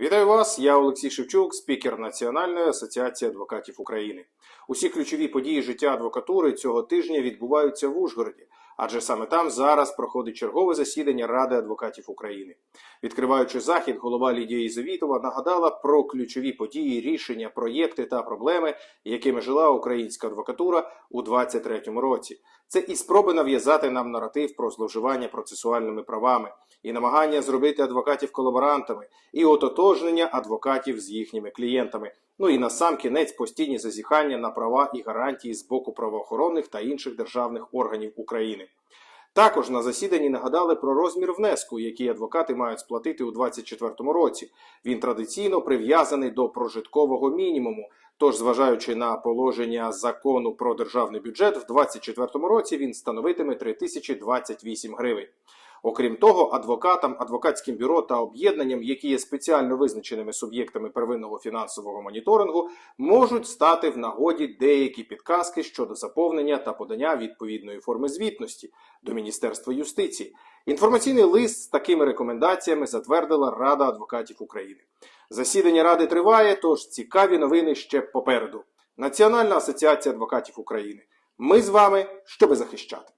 Вітаю вас, я Олексій Шевчук, спікер Національної асоціації адвокатів України. Усі ключові події життя адвокатури цього тижня відбуваються в Ужгороді, адже саме там зараз проходить чергове засідання Ради адвокатів України. Відкриваючи захід, голова Лідія Ізовітова нагадала про ключові події, рішення, проєкти та проблеми, якими жила українська адвокатура у 2023 році. Це і спроби нав'язати нам наратив про зловживання процесуальними правами, і намагання зробити адвокатів колаборантами, і ототожнення адвокатів з їхніми клієнтами. Ну і на сам кінець постійні зазіхання на права і гарантії з боку правоохоронних та інших державних органів України. Також на засіданні нагадали про розмір внеску, який адвокати мають сплатити у 2024 році. Він традиційно прив'язаний до прожиткового мінімуму. Тож, зважаючи на положення закону про державний бюджет, в 2024 році він становитиме 3028 гривень. Окрім того, адвокатам, адвокатським бюро та об'єднанням, які є спеціально визначеними суб'єктами первинного фінансового моніторингу, можуть стати в нагоді деякі підказки щодо заповнення та подання відповідної форми звітності до Міністерства юстиції. Інформаційний лист з такими рекомендаціями затвердила Рада адвокатів України. Засідання ради триває, тож цікаві новини ще попереду. Національна асоціація адвокатів України. Ми з вами, щоби захищати.